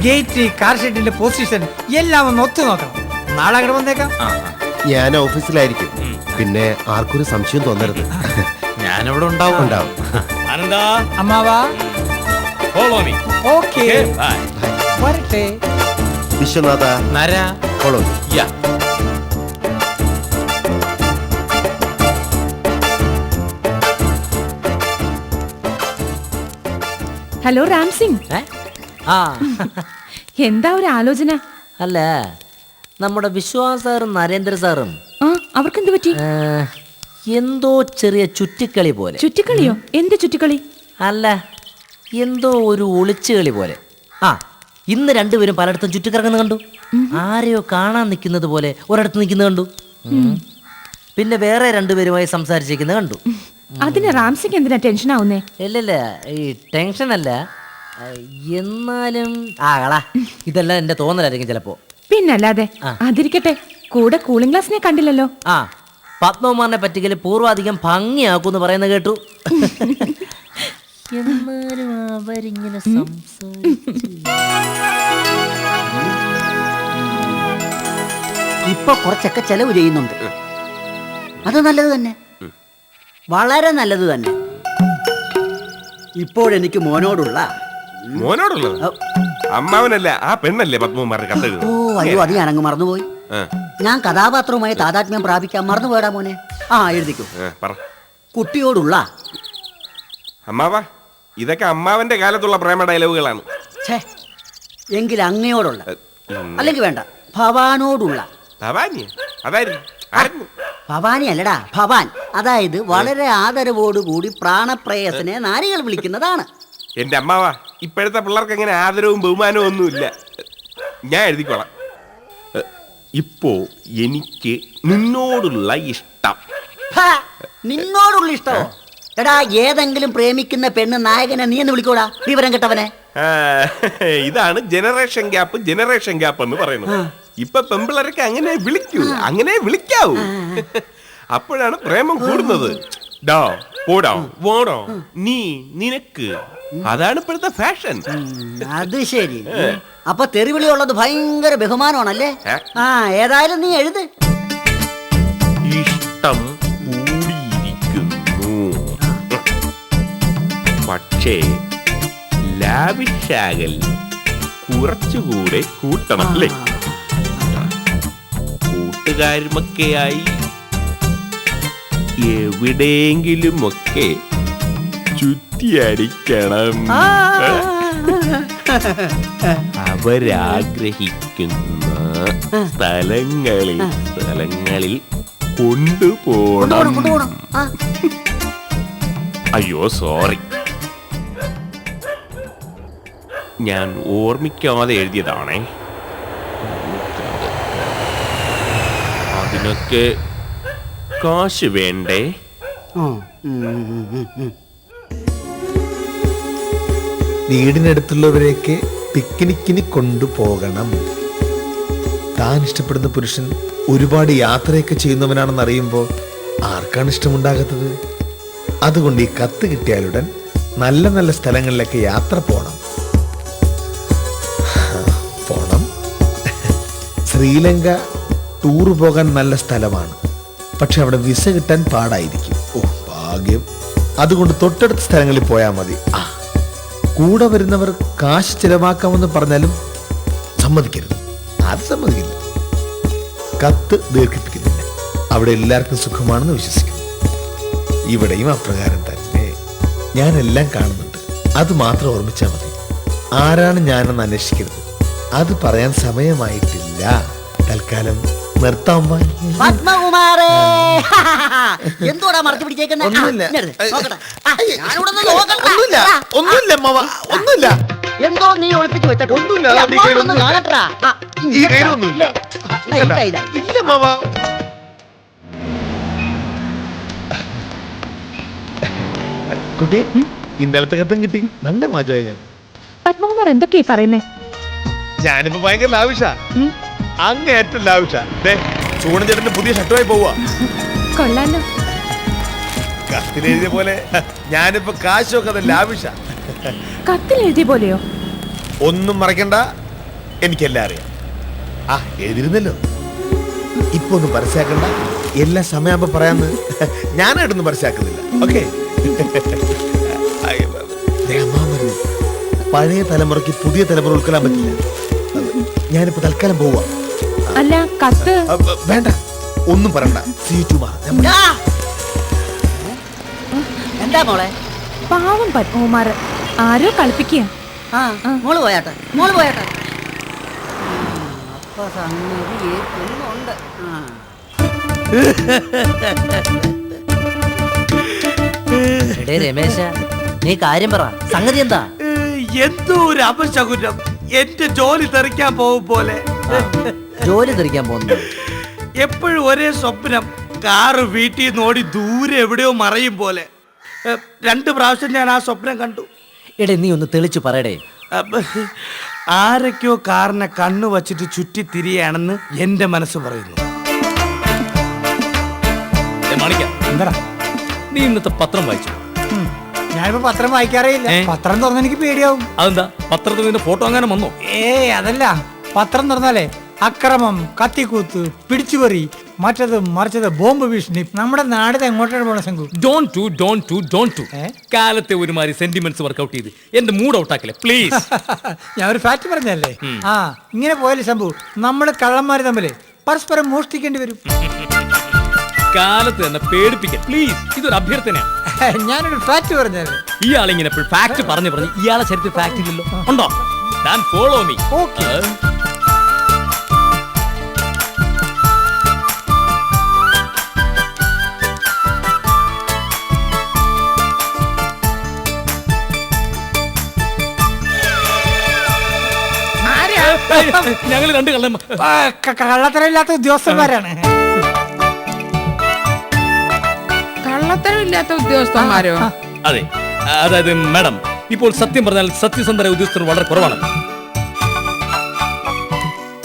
Gate car ഷെഡിന്റെ position എല്ലാം ഒന്ന് ഒത്തു നോക്കണം. നാളെ അങ്ങോട്ട് വന്നേക്കാം. ഞാൻ ഓഫീസിലായിരിക്കും. പിന്നെ ആർക്കൊരു സംശയം തോന്നരുത്. ഞാനിവിടെ ഉണ്ടാവും. ഉണ്ടാവും. ആനന്ദ അമ്മാവാ. ഫോളോ മീ ഓക്കെ ബൈ വരട്ടെ. വിശ്വനാഥ. നര. ഫോളോ യാ ഹലോ രാം സിംഗ് ഏ? ആ. എന്താ ഒരു ആലോചന? അല്ല നമ്മുടെ വിശ്വാസ് സാറും നരേന്ദ്ര സാറും ആ അവർക്കെന്ത് പറ്റി? ഏ, എന്തോ ചെറിയ ചുറ്റിക്കളി പോലെ. ചുറ്റിക്കളിയോ? എന്ത് ചുറ്റിക്കളി? അല്ല എന്തോ ഒരു ഒളിച്ചുകളി പോലെ. ആ ഇന്ന് രണ്ടുപേരും പലയിടത്തും ചുറ്റിക്കറങ്ങുന്ന കണ്ടു. ആരെയോ കാണാൻ നിൽക്കുന്നത് പോലെ ഒരിടത്ത് നിൽക്കുന്നത് കണ്ടു. ഉം. പിന്നെ വേറെ രണ്ടുപേരുമായി സംസാരിച്ചിരിക്കുന്നത് കണ്ടു. അതിന് റാംസിക്ക് എന്തിനാ ടെൻഷൻ ആവുന്നേ ഇല്ലല്ല ഈ ടെൻഷൻ അല്ല എന്നാലും ആകളാ ഇതെല്ലാം എന്റെ തോന്നലായിരിക്കും ചിലപ്പോ. പിന്നല്ലാതെ അതിരിക്കട്ടെ കൂടെ കൂളിംഗ് ഗ്ലാസിനെ കണ്ടില്ലല്ലോ. ആ പത്മകുമാറിനെ പറ്റിക്കൽ പൂർവാധികം ഭംഗിയാക്കൂന്ന് പറയുന്ന കേട്ടു. എന്നാലും അവരിങ്ങനെ ഇപ്പൊ കുറച്ചൊക്കെ ചെലവ് ചെയ്യുന്നുണ്ട്. അത് നല്ലത് തന്നെ. വളരെ നല്ലത് തന്നെ. ഇപ്പോഴെനിക്ക് മോനോടുള്ള മോനോടുള്ളത്? അമ്മാവനല്ലേ ആ പെണ്ണല്ലേ പത്മകുമാറിന് ഓ കത്തെഴുതുന്നത് അയ്യോ അത് ഞാൻ അങ്ങ് മറന്നുപോയി. ആ, ഞാൻ കഥാപാത്രവുമായി താതാത്മ്യം പ്രാപിക്കാൻ മറന്നുപോയടാ മോനെ. ആ എഴുതിക്കോ. ആ, പറ. കുട്ടിയോടുള്ള. അമ്മാവ ഇതൊക്കെ അമ്മാവന്റെ കാലത്തുള്ള പ്രേമ ഡയലോഗുകളാണ്. ഛേ എങ്കിൽ അങ്ങയോടുള്ള. ഉം. അല്ലെങ്കിൽ വേണ്ട ഭവാനോടുള്ള. ഭവാനി അതായിരുന്നു. ആയിരുന്നു ഭവാനി അല്ലടാ ഭവാൻ. അതായത് വളരെ ആദരവോടുകൂടി പ്രാണപ്രേയസിനെ നാരികൾ വിളിക്കുന്നതാണ്. എന്റെ അമ്മാവ ഇപ്പോഴത്തെ പിള്ളേർക്ക് അങ്ങനെ ആദരവും ബഹുമാനവും ഒന്നുമില്ല. ഞാൻ എഴുതിക്കോളാം. ഇപ്പോ എനിക്ക് നിന്നോടുള്ള ഇഷ്ടം. ഹാ, നിന്നോടുള്ള ഇഷ്ടമോ? എടാ ഏതെങ്കിലും പ്രേമിക്കുന്ന പെണ്ണ് നായകനെ നീ എന്ന് വിളിക്കോടാ വിവരം കെട്ടവനെ. ആ, ഇതാണ് ജനറേഷൻ ഗ്യാപ്പ് ജനറേഷൻ ഗ്യാപ്പ് എന്ന് പറയുന്നത്. ഇപ്പൊ പെമ്പിളരൊക്കെ അങ്ങനെ വിളിക്കൂ അങ്ങനെ വിളിക്കാവൂ. അപ്പോഴാണ് പ്രേമം കൂടുന്നത്. ഡോ പോടോ വോടോ നീ നിനക്ക് അതാണ് ഇപ്പോഴത്തെ ഫാഷൻ അത് ശരി. അപ്പൊ തെറിവിളി ഉള്ളത് ഭയങ്കര ബഹുമാനമാണല്ലേ? ആ ഏതായാലും നീ എഴുത്. ഇഷ്ടം കൂടിയിരിക്കുന്നു. പക്ഷേ ലാവിഷാകൽ കുറച്ചുകൂടെ കൂട്ടണം അല്ലേ കൂട്ടുകാരുമൊക്കെയായി എവിടെയെങ്കിലുമൊക്കെ ചുറ്റിയടിക്കണം അവരാഗ്രഹിക്കുന്ന സ്ഥലങ്ങളിൽ സ്ഥലങ്ങളിൽ കൊണ്ടുപോകണം അയ്യോ സോറി. ഞാൻ ഓർമ്മിക്കാതെ എഴുതിയതാണേ. അതിനൊക്കെ കാശ് വേണ്ടേ. വീടിനടുത്തുള്ളവരെയൊക്കെ പിക്നിക്കിന് കൊണ്ടുപോകണം. താൻ ഇഷ്ടപ്പെടുന്ന പുരുഷൻ ഒരുപാട് യാത്രയൊക്കെ ചെയ്യുന്നവനാണെന്ന് അറിയുമ്പോൾ ആർക്കാണ് ഇഷ്ടമുണ്ടാകാത്തത്? അതുകൊണ്ട് ഈ കത്ത് കിട്ടിയാലുടൻ നല്ല നല്ല സ്ഥലങ്ങളിലൊക്കെ യാത്ര പോകണം പോണം. ശ്രീലങ്ക ടൂർ പോകാൻ നല്ല സ്ഥലമാണ്. പക്ഷെ അവിടെ വിസ കിട്ടാൻ പാടായിരിക്കും. ഓ ഭാഗ്യം. അതുകൊണ്ട് തൊട്ടടുത്ത സ്ഥലങ്ങളിൽ പോയാൽ മതി. ആ കൂടെ വരുന്നവർ കാശ് ചിലവാക്കാമെന്ന് പറഞ്ഞാലും സമ്മതിക്കരുത്. അത് സമ്മതിക്കില്ല. കത്ത് ദീർഘിപ്പിക്കുന്നില്ല. അവിടെ എല്ലാവർക്കും സുഖമാണെന്ന് വിശ്വസിക്കുന്നു. ഇവിടെയും അപ്രകാരം തന്നെ. ഞാൻ എല്ലാം കാണുന്നുണ്ട്. അത് മാത്രം ഓർമ്മിച്ചാൽ മതി. ആരാണ് ഞാനെന്ന് അന്വേഷിക്കരുത്. അത് പറയാൻ സമയമായിട്ടില്ല. തൽക്കാലം എന്തോടാ മറച്ചു പിടിച്ചേക്കുന്നത് ഒന്നുമില്ല. ഒന്നുമില്ല. ഒന്നുമില്ല ഒന്നുമില്ല. എന്തോ നീ ഒളിപ്പിച്ചു വെച്ചിട്ടുണ്ട് ഒന്നുമില്ല. ഇല്ല. കുട്ടി ഇന്നലത്തെ കത്തും കിട്ടി. നല്ല മാറ്റമായി ഞാൻ പത്മകുമാർ എന്തൊക്കെയാ പറയുന്നേ? ഞാനിപ്പോ ഭയങ്കര ലാവിഷ. അങ്ങേറ്റം ലാവിഷ. ചൂടൻ ചേട്ടന്റെ പുതിയ ഷർട്ടുമായി പോവാ കൊള്ളാലോ. കത്തിലെഴുതിയ പോലെ ഞാനിപ്പോ കാശൊക്കെ അത് ലാവിഷ. കത്തിലെഴുതിയ പോലെയോ? ഒന്നും മറക്കണ്ട എനിക്കെല്ലാം അറിയാം. ആ എഴുതിരുന്നല്ലോ ഇപ്പൊ ഒന്നും പരസ്യാക്കണ്ട. എല്ലാ സമയമാകുമ്പോ പറയാന്ന് ഞാനായിട്ടൊന്നും പരസ്യാക്കുന്നില്ല. ഓക്കെ? പഴയ തലമുറയ്ക്ക് പുതിയ തലമുറ ഉൾക്കൊള്ളാൻ പറ്റില്ല. ഞാനിപ്പോ തൽക്കാലം പോവാ. അല്ല കത്ത്. വേണ്ട. ഒന്നും പറയണ്ട. എന്താ മോളെ? പാവം പത്മകുമാർ ആരോ കളിപ്പിക്കുക ആ മോൾ പോയാട്ടെ. മോൾ പോയാട്ടെ. അപ്പൊ സംഗതി ഏൽക്കുന്നുണ്ട്. ആ. എടേ രമേശ നീ കാര്യം പറ. സംഗതി എന്താ? എന്തോ ഒരു അപശകുനം. എന്റെ ജോലി തെറിക്കാൻ പോകും പോലെ. ജോലി തിരിക്കാൻ പോകുന്നത് എപ്പോഴും ഒരേ സ്വപ്നം കാറ് വീട്ടിൽ നിന്ന് ഓടി ദൂരെ എവിടെയോ മറയും പോലെ. രണ്ട് പ്രാവശ്യം ഞാൻ ആ സ്വപ്നം കണ്ടു. എടേ നീ ഒന്ന് തെളിച്ചു പറയടേ. അപ്പൊ ആരൊക്കെയോ കാറിനെ കണ്ണു വച്ചിട്ട് ചുറ്റി തിരിയാണെന്ന് എന്റെ മനസ്സ് പറയുന്നു. ഏ, മാണിക്ക എന്താ നീ ഇന്നത്തെ പത്രം വായിച്ചു? ഞാനിപ്പോ പത്രം വായിക്കാറേയില്ല. ഏ? പത്രം തുറന്നെനിക്ക് പേടിയാവും. അതെന്താ? പത്രത്തിൽ നിന്റെ ഫോട്ടോ അങ്ങനെ വന്നോ? ഏ അതല്ല. പത്രം തുറന്നാലേ അക്രമം കത്തിക്കൂത്ത് പിടിച്ചുപറി മറ്റത് മറിച്ചത് ബോംബ് ഭീഷണി. നമ്മുടെ നാടിനെ എങ്ങോട്ടാണ് പോണ Shanku Don two Don two Don two? കാലത്തെ ഒരുമാതിരി സെന്റിമെന്റ്സ് വർക്ക്ഔട്ട് ചെയ്ത്. എന്റെ മൂഡ് ഔട്ട് ആക്കില്ല പ്ലീസ് ഞാൻ ഒരു ഫാക്ട് പറഞ്ഞല്ലേ ആ ഇങ്ങനെ പോയാലും സംഭവം നമ്മൾ കള്ളന്മാര് തമ്മിൽ പരസ്പരം മോഷ്ടിക്കേണ്ടി വരും. കാലത്ത് തന്നെ പേടിപ്പിക്ക പ്ലീസ് ഇതൊരു അഭ്യർത്ഥനയാണ് ഞാനൊരു ഫാക്ട് പറഞ്ഞല്ലേ ഇയാളിങ്ങനെ ഇങ്ങനെ ഫാക്ട് പറഞ്ഞു പറഞ്ഞു ഇയാളെ ശരീരത്തിൽ ഫാക്ട് ഇല്ലല്ലോ. ഉണ്ടോ? Follow me Okay. ഞങ്ങൾ രണ്ട് കള്ളം കള്ളത്തരമില്ലാത്ത ഉദ്യോഗസ്ഥന്മാരാണ്. കള്ളത്തരമില്ലാത്ത ഉദ്യോഗസ്ഥന്മാരോ? അതെ. അതായത് മാഡം ഇപ്പോൾ സത്യം പറഞ്ഞാൽ സത്യസന്ധര ഉദ്യോഗസ്ഥർ വളരെ കുറവാണ്.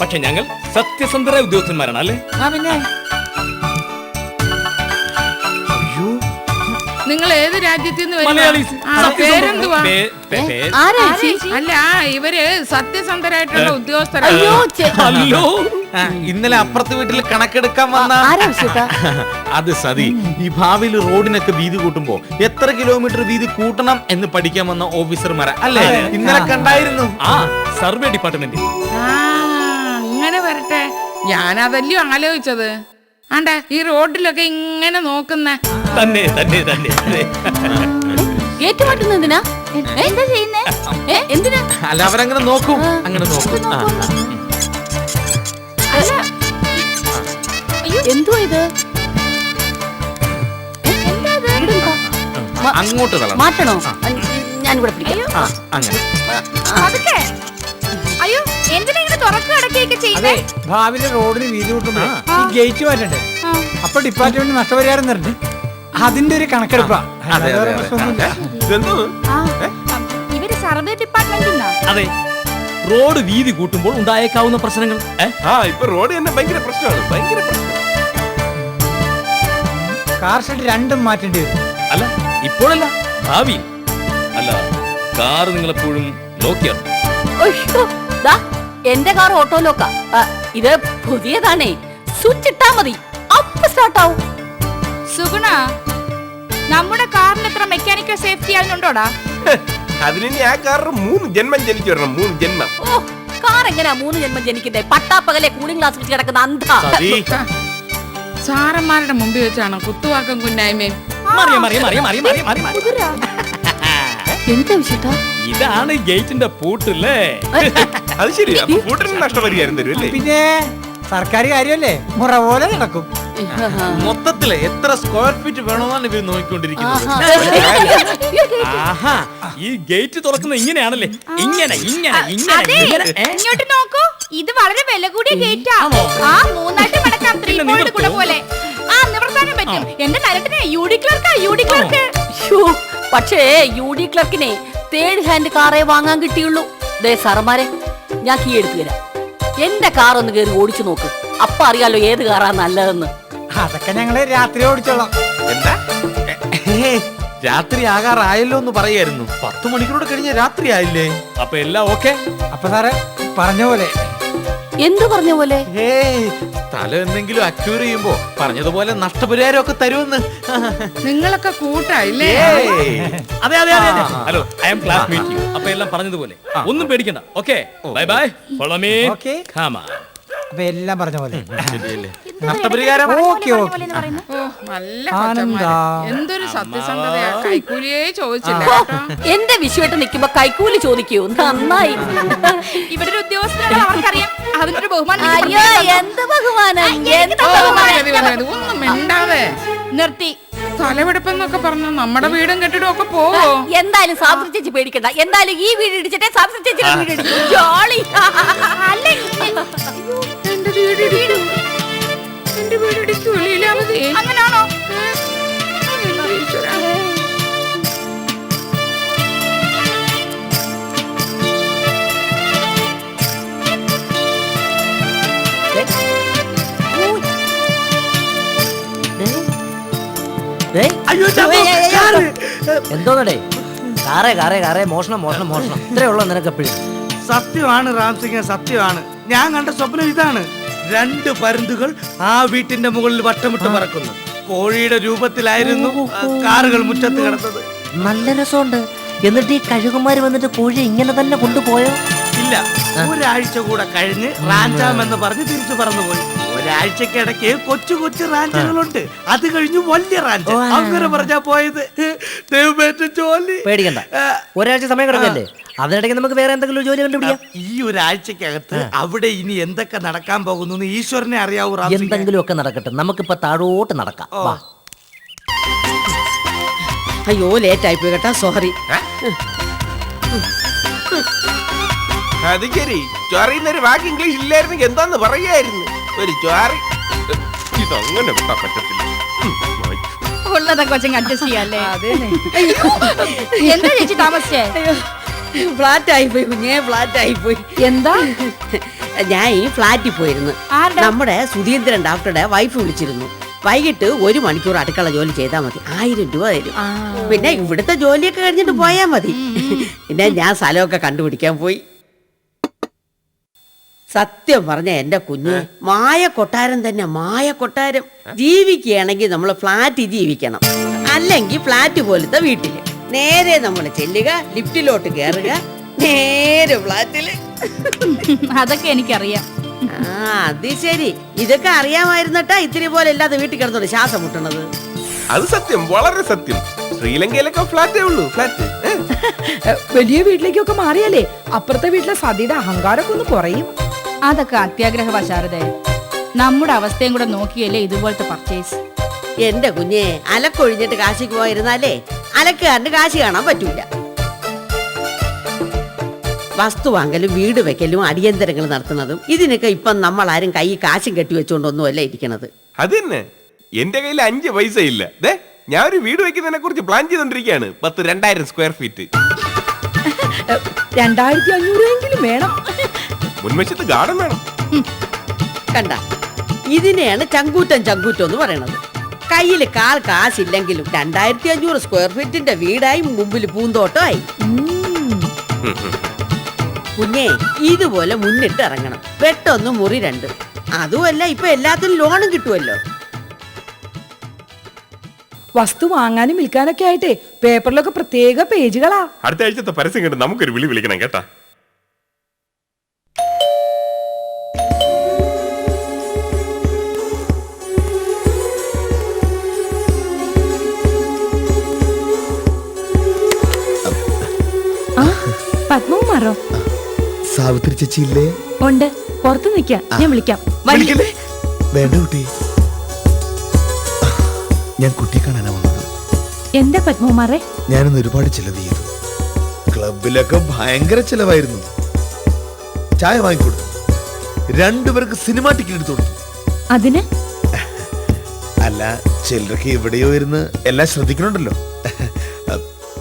പക്ഷെ ഞങ്ങൾ സത്യസന്ധര ഉദ്യോഗസ്ഥന്മാരാണ് അല്ലേ? ആ പിന്നെ? നിങ്ങൾ ഏത് രാജ്യത്തിൽ നിന്ന്? മലയാളീസ്. ആ, സത്യസന്ധ- പേരെന്തുവാ? പേ- പേ- പേ- അല്ല ഇവർ സത്യസന്ധരായിട്ടുള്ള ഉദ്യോഗസ്ഥരാണ് ഹലോ ഇന്നലെ അപ്പുറത്തെ വീട്ടിൽ കണക്കെടുക്കാൻ വന്ന. അത് സതി. ഈ ഭാവിയിൽ റോഡിനൊക്കെ വീതി കൂട്ടുമ്പോ എത്ര കിലോമീറ്റർ വീതി കൂട്ടണം എന്ന് പഠിക്കാൻ വന്ന ഓഫീസർമാരെ അല്ലേ? ഇന്നലെ കണ്ടായിരുന്നു. ആ സർവേ ഡിപ്പാർട്ട്മെന്റ് ആ അങ്ങനെ വരട്ടെ. ഞാനതല്ലയോ ആലോചിച്ചത്. ആണ്ട ഈ റോഡിലൊക്കെ ഇങ്ങനെ നോക്കുന്ന തന്നെ തന്നെ തന്നെ എന്താ ചെയ്യുന്നേ? ഏ, എന്തിനാ? അല്ല അവരങ്ങനെ നോക്കും. അങ്ങനെ നോക്കും. ആ, ആ. എന്തുവാ ഇത്? ഏ, എന്താ ഇത്? ഇവിടെ നിൽക്കാം. മ- അങ്ങോട്ട് തള്ളണം. മാറ്റണോ? ഞാനിവിടെ പിടിക്കാം. ആ, അങ്ങനെ. തുറക്കുക അടക്കുകയൊക്കെ അതെ ചെയ്യുന്നേ ഭാവിയിലെ റോഡിന് വീതി കൂട്ടുമ്പോ ഈ ഗേറ്റ് മാറ്റണ്ടേ? അപ്പൊ ഡിപ്പാർട്ട്മെന്റ് നഷ്ടപരിഹാരം തരണ്ടേ? അതിന്റെ ഒരു കണക്കെടുപ്പാ. അല്ലാതെ വേറെ പ്രശ്നമൊന്നുമില്ല. ഇതെന്തോ? ഇവർ സർവേ ഡിപ്പാർട്ട്മെന്റിൽ അതെ. റോഡ് വീതി കൂട്ടുമ്പോൾ ഉണ്ടായേക്കാവുന്ന പ്രശ്നങ്ങൾ. ഏ? ആ ഇപ്പൊ റോഡ് തന്നെ ഭയങ്കര പ്രശ്നമാണ്. ഭയങ്കര പ്രശ്നം. കാർ ഷെഡ് രണ്ടും മാറ്റേണ്ടി വരും. അല്ല ഇപ്പോഴല്ല ഭാവിയിൽ. അല്ല കാർ നിങ്ങൾ എപ്പോഴും നോക്കിയാണ് അയ്യോ, ദാ, എന്റെ കാർ ഓട്ടോ ലോക്ക. ഇത് പുതിയതാണേ. സ്വിച്ച് ഇട്ടാ മതി. അപ്പൊ സ്റ്റാർട്ട് ആവും. സുഗുണ നമ്മുടെ കാറിന് എത്ര മെക്കാനിക്കൽ സേഫ്റ്റി ആയിട്ടുണ്ടോടാ അതിനി ആ കാറിന് മൂന്ന് ജന്മം ജനിച്ചു വരണം. മൂന്ന് ജന്മം. ഓ കാർ എങ്ങനെയാ മൂന്ന് ജന്മം ജനിക്കുന്നേ? പട്ടാപ്പകലെ കൂളിംഗ് ഗ്ലാസ് വെച്ച് കിടക്കുന്ന അന്ധാ. സതി. സാറന്മാരുടെ മുമ്പിൽ വെച്ചാണ് കുത്തുവാക്കം കുന്നായ്മയും മറിയ മറിയ മറിയ മറിയ മറിയ മറിയ മറിയ. എന്താ വിശേട്ടാ ഇതാണ് ഗേറ്റിന്റെ പൂട്ടല്ലേ? അത് ശരി അപ്പൊ കൂട്ടിന് നഷ്ടപരിഹാരം തരും അല്ലേ? പിന്നെ സർക്കാർ കാര്യമല്ലേ? മുറ പോലെ നടക്കും. മൊത്തത്തിൽ എത്ര സ്ക്വയർ ഫീറ്റ് വേണമെന്നാണ് ഇവർ നോക്കിക്കൊണ്ടിരിക്കുന്നത്. ആഹാ. ഈ ഗേറ്റ് തുറക്കുന്ന ഇങ്ങനെയാണല്ലേ? ഇങ്ങനെ ഇങ്ങനെ ഇങ്ങനെ ഇങ്ങനെ. ഏ? ഇങ്ങോട്ട് നോക്കൂ. ഇത് വളരെ വില കൂടിയ ഗേറ്റാ. ആ മൂന്നായിട്ട് മടക്കാം. ത്രീ പിന്നെ പോയിന്റ് കൂടെ നിവർത്തോ? പോലെ. ആ നിവർത്താനും പറ്റും. എന്റെ നരട്ടിനെ യുഡി ക്ലർക്കാ യുഡി ക്ലർക്ക്. പക്ഷേ യു ഡി ക്ലർക്കിനെ തേർഡ് ഹാൻഡ് കാറേ വാങ്ങാൻ കിട്ടിയുള്ളൂ. ദേ സാറന്മാരെ ഞാൻ കീ എടുത്തു തരാം. എന്റെ കാർ ഒന്ന് കയറി ഓടിച്ചു നോക്ക്. അപ്പൊ അറിയാലോ ഏത് കാറാ നല്ലതെന്ന്. അതൊക്കെ ഞങ്ങൾ രാത്രി ഓടിച്ചോളാം. എന്താ? രാത്രി ആകാറായല്ലോ എന്ന് പറയായിരുന്നു പത്ത് മണിക്കൂറോട് കഴിഞ്ഞ രാത്രി ആയില്ലേ? അപ്പൊ എല്ലാം ഓക്കെ അപ്പൊ സാറേ പറഞ്ഞ പോലെ. എന്തു പറഞ്ഞ പോലെ? സ്ഥലം എന്തെങ്കിലും അക്യൂർ ചെയ്യുമ്പോ പറഞ്ഞതുപോലെ നഷ്ടപരിഹാരം ഒക്കെ തരുമെന്ന്. നിങ്ങളൊക്കെ കൂട്ടായില്ലേ? അതെ അതെ അതെ hello I M class meeting അപ്പൊ എല്ലാം പറഞ്ഞതുപോലെ. ഒന്നും പേടിക്കണ്ട. Okay bye bye follow me okay. Come അപ്പൊ എല്ലാം പറഞ്ഞ പോലെ. നഷ്ടപരിഹാരം ഓക്കെ ഓക്കെ. ഓ നല്ല. കൊച്ചന്മാര്. എന്തൊരു സത്യസന്ധതയാ. കൈക്കൂലിയേ ചോദിച്ചില്ല. കേട്ടോ. എന്റെ വിഷുവായിട്ട് നിൽക്കുമ്പോ കൈക്കൂലി ചോദിക്കൂ. നന്നായി. ഇവിടെ ഒരു ഉദ്യോഗസ്ഥനാണ് അവർക്കറിയാം. അതിനൊരു ബഹുമാനം അയ്യോ എന്ത് ബഹുമാനം? എന്ത് ഓ, ബഹുമാനം? മതി, മതി, മതി. ഒന്നും മിണ്ടാതെ. നിർത്തി. തലവെടുപ്പെന്നൊക്കെ പറഞ്ഞു നമ്മുടെ വീടും കെട്ടിടവും ഒക്കെ പോവോ? എന്തായാലും സാവിത്രി ചേച്ചി പേടിക്കണ്ട. എന്തായാലും ഈ വീട് ഇടിച്ചിട്ടേ ചേച്ചിയുടെ വീട് ഇടിച്ചു. ജോളി. എന്റെ എന്റെ ലീലാവതി. അങ്ങനാണോ. എന്തോന്നടേ? കാറേ കാറേ കാറേ. മോഷണം മോഷണം മോഷണം. ഇത്രേ ഉള്ളൂ നിനക്ക് എപ്പോഴും സത്യമാണ് റാംസിംഗ് സത്യമാണ്. ഞാൻ കണ്ട സ്വപ്നം ഇതാണ്. രണ്ട് പരുന്തുകൾ ആ വീട്ടിന്റെ മുകളിൽ വട്ടമിട്ട് പറക്കുന്നു. കോഴിയുടെ രൂപത്തിലായിരുന്നു ആ, കാറുകൾ മുറ്റത്ത് കിടന്നത്. നല്ല രസമുണ്ട്. എന്നിട്ട് ഈ കഴുകുമാര് വന്നിട്ട് കോഴി ഇങ്ങനെ തന്നെ കൊണ്ടുപോയോ? ഇല്ല. ഒരാഴ്ച കൂടെ കഴിഞ്ഞ് റാഞ്ചാം എന്ന് പറഞ്ഞ് തിരിച്ചു പറന്നുപോയി. ഒരാഴ്ചക്കിടയ്ക്ക് കൊച്ചു കൊച്ചു റാഞ്ചുകളുണ്ട്. അത് കഴിഞ്ഞ് വലിയ റാഞ്ച്. അങ്ങനെ പറഞ്ഞാ പോയത് ജോലി. പേടിക്കണ്ട. ഒരാഴ്ച സമയം കിടക്കല്ലേ? അതിനിടയ്ക്ക് നമുക്ക് വേറെ എന്തെങ്കിലും ജോലി കണ്ടുപിടിക്കാം. ഈ ഒരാഴ്ചക്കകത്ത് അവിടെ ഇനി എന്തൊക്കെ നടക്കാൻ പോകുന്നു ഈശ്വരനെ അറിയാവൂ എന്തെങ്കിലും ഒക്കെ നടക്കട്ടെ. നമുക്കിപ്പോ താഴോട്ട് നടക്കാം. അയ്യോ ലേറ്റ് ആയിപ്പോയി കേട്ടാ. സോറി അത് ശരി ചൊറിയുന്നൊരു വാക്ക് ഇംഗ്ലീഷ് ഇല്ലായിരുന്നെങ്കിൽ എന്താന്ന് പറയായിരുന്നു? ഒരു ചൊറി ഇതങ്ങനെ വിട്ടാ പറ്റത്തില്ല. ഉള്ളതൊക്കെ അഡ്ജസ്റ്റ് ചെയ്യാല്ലേ? എന്താ ചേച്ചി താമസിച്ചേ? ഫ്ലാറ്റ് ആയിപ്പോയി കുഞ്ഞേ ഫ്ലാറ്റ് ആയിപ്പോയി എന്താ? ഞാൻ ഈ ഫ്ലാറ്റിൽ പോയിരുന്നു. നമ്മുടെ സുധീന്ദ്രൻ ഡോക്ടറുടെ വൈഫ് വിളിച്ചിരുന്നു. വൈകിട്ട് ഒരു മണിക്കൂർ അടുക്കള ജോലി ചെയ്താൽ മതി. ആയിരം രൂപ തരും. പിന്നെ ഇവിടുത്തെ ജോലിയൊക്കെ കഴിഞ്ഞിട്ട് പോയാൽ മതി. പിന്നെ ഞാൻ സ്ഥലമൊക്കെ കണ്ടുപിടിക്കാൻ പോയി. സത്യം പറഞ്ഞ എന്റെ കുഞ്ഞ് മായ കൊട്ടാരം തന്നെ മായ കൊട്ടാരം. ജീവിക്കുകയാണെങ്കിൽ നമ്മൾ ഫ്ലാറ്റിൽ ജീവിക്കണം. അല്ലെങ്കിൽ ഫ്ലാറ്റ് പോലത്തെ വീട്ടിൽ. നേരെ നമ്മൾ ചെല്ലുക ലിഫ്റ്റിലോട്ട് കയറുക നേരെ ഫ്ലാറ്റിൽ. അതൊക്കെ എനിക്കറിയാം. ആ അത് ശരി. ഇതൊക്കെ അറിയാമായിരുന്നിട്ടാ ഇത്തിരി പോലെ ഇല്ലാതെ വീട്ടിൽ കിടന്നോണ്ട് ശ്വാസം മുട്ടണത് അത് സത്യം വളരെ സത്യം. ശ്രീലങ്കയിലൊക്കെ ഫ്ലാറ്റേ ഉള്ളൂ ഫ്ലാറ്റ്. വലിയ വീട്ടിലേക്കൊക്കെ മാറിയാലേ അപ്പുറത്തെ വീട്ടിലെ സതിയുടെ അഹങ്കാരമൊക്കെ ഒന്ന് കുറയും. അതൊക്കെ അത്യാഗ്രഹവശാരതേ നമ്മുടെ അവസ്ഥയും കൂടെ നോക്കിയല്ലേ ഇതുപോലത്തെ പർച്ചേസ് എന്റെ കുഞ്ഞെ അലക്കൊഴിഞ്ഞിട്ട് കാശിക്ക് പോയിരുന്നാലേ അലക്കുകാരന് കാശി കാണാൻ പറ്റൂല. വസ്തു വാങ്ങലും വീട് വെക്കലും അടിയന്തരങ്ങൾ നടത്തുന്നതും ഇതിനൊക്കെ ഇപ്പം നമ്മൾ ആരും കൈ കാശും കെട്ടി വെച്ചുകൊണ്ടൊന്നുമല്ല ഇരിക്കണത്. അത് തന്നെ എന്റെ കയ്യിൽ അഞ്ച് പൈസ ഇല്ല ദേ ഞാൻ ഒരു വീട് വെക്കുന്നതിനെ കുറിച്ച് പ്ലാൻ ചെയ്തോണ്ടിരിക്കുകയാണ് പത്ത് രണ്ടായിരം സ്ക്വയർ ഫീറ്റ് രണ്ടായിരത്തി അഞ്ഞൂറ് എങ്കിലും വേണം. മുൻവശത്ത് ഗാർഡൻ വേണം. കണ്ട ഇതിനെയാണ് ചങ്കൂറ്റം ചങ്കൂറ്റം എന്ന് പറയണത്. കയ്യിൽ കാൽ കാശില്ലെങ്കിലും രണ്ടായിരത്തി അഞ്ഞൂറ് സ്ക്വയർ ഫീറ്റിന്റെ വീടായി മുമ്പിൽ പൂന്തോട്ടമായി. കുഞ്ഞേ ഇതുപോലെ മുന്നിട്ട് ഇറങ്ങണം. വെട്ടൊന്ന് മുറി രണ്ട്. അതുമല്ല ഇപ്പൊ എല്ലാത്തിനും ലോണും കിട്ടുമല്ലോ വസ്തു വാങ്ങാനും വിൽക്കാനൊക്കെ ആയിട്ടേ പേപ്പറിലൊക്കെ പ്രത്യേക പേജുകളാ. അടുത്ത ആഴ്ചത്തെ പരസ്യം കണ്ട് നമുക്കൊരു വിളി വിളിക്കണം കേട്ടാ. പത്മവും മാറോ സാവിത്രി ചേച്ചി ഇല്ലേ ഉണ്ട്. പുറത്ത് നിൽക്കാം ഞാൻ വിളിക്കാം. വിളിക്കല്ലേ? വേണ്ട കുട്ടി. ഞാൻ കുട്ടി കാണാനാ വന്നത്. എന്താ പത്മകുമാറെ? ഞാനിന്ന് ഒരുപാട് ചെലവ് ചെയ്തു. ക്ലബിലൊക്കെ ഭയങ്കര ചിലവായിരുന്നു. ചായ വാങ്ങിക്കൊടുത്തു. രണ്ടുപേർക്ക് സിനിമ ടിക്കറ്റ് എടുത്തു കൊടുത്തു. അതിന്? അല്ല ചിലർക്ക് എവിടെയോ ഇരുന്ന് എല്ലാം ശ്രദ്ധിക്കണുണ്ടല്ലോ.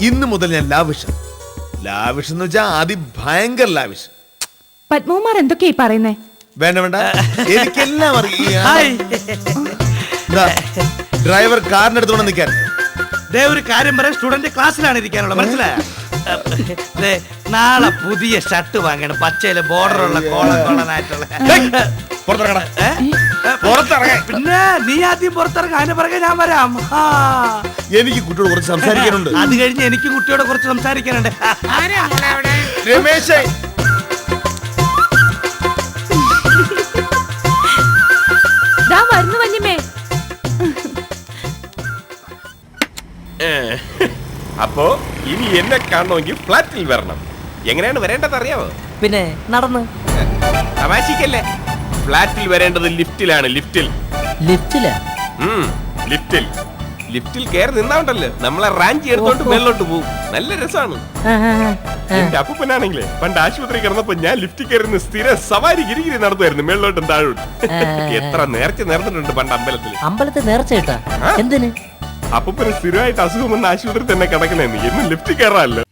ഇന്നു മുതൽ ഞാൻ ലാവിഷ് ലാവിഷ് എന്ന് വെച്ചാൽ അതി ഭയങ്കര ലാവിഷ്. പത്മകുമാർ എന്തൊക്കെയായി പറയുന്നേ? വേണ്ട വേണ്ട. എനിക്കെല്ലാം അറിയാം. ദാ, ഡ്രൈവർ കാറിന്റെ അടുത്തോണ്ട് നിൽക്കാൻ. ദേ ഒരു കാര്യം പറയാം. സ്റ്റുഡന്റ് ക്ലാസ്സിലാണ് ഇരിക്കാനുള്ളത്. മനസ്സിലായോ? ദേ, നാളെ പുതിയ ഷർട്ട് വാങ്ങണം. പച്ചയിൽ ബോർഡർ ഉള്ള കോളം കോളനായിട്ടുള്ള ഏ? പിന്നെ നീ ആദ്യം പുറത്തിറങ്ങാൻ അതിന് പിറകെ ഞാൻ വരാം. ആ. എനിക്ക് കുട്ടിയോട് കുറച്ച് സംസാരിക്കാനുണ്ട്. അത് കഴിഞ്ഞ് എനിക്ക് കുട്ടിയോട് കുറച്ച് സംസാരിക്കാനുണ്ട്. ആരാ മോളെ അവിടെ രമേശേ. ദാ വരുന്നു വല്യമ്മേ അപ്പോ ഇനി എന്നെ കാണണമെങ്കിൽ ഫ്ലാറ്റിൽ വരണം. എങ്ങനെയാണ് വരേണ്ടത് അറിയാമോ പിന്നെ നടന്ന്. തമാശിക്കല്ലേ? ഫ്ലാറ്റിൽ വരേണ്ടത് ലിഫ്റ്റിലാണ് ലിഫ്റ്റിൽ. ലിഫ്റ്റിൽ? ലിഫ്റ്റിൽ. ലിഫ്റ്റിൽ കയറി നിന്നാണ്ടല്ലേ? നമ്മളെ റാഞ്ചി എടുത്തോണ്ട് മേലോട്ട് പോകും നല്ല രസമാണ് എന്റെ അപ്പനാണെങ്കിലേ പണ്ട് ആശുപത്രി കിടന്നപ്പോ ഞാൻ ലിഫ്റ്റിൽ കയറുന്ന സ്ഥിര സവാരി ഗിരിഗിരി നടത്തുമായിരുന്നു മേളിലോട്ടും താഴോട്ടും. എത്ര നേർച്ച നേർന്നിട്ടുണ്ട് പണ്ട് അമ്പലത്തിൽ അമ്പലത്തിൽ നേർച്ച കിട്ടാ? എന്തിന്? അപ്പൂപ്പന് സ്ഥിരമായിട്ട് അസുഖം വന്ന ആശുപത്രി തന്നെ കിടക്കണേന്ന്. എന്നും ലിഫ്റ്റിൽ കയറാല്ലോ.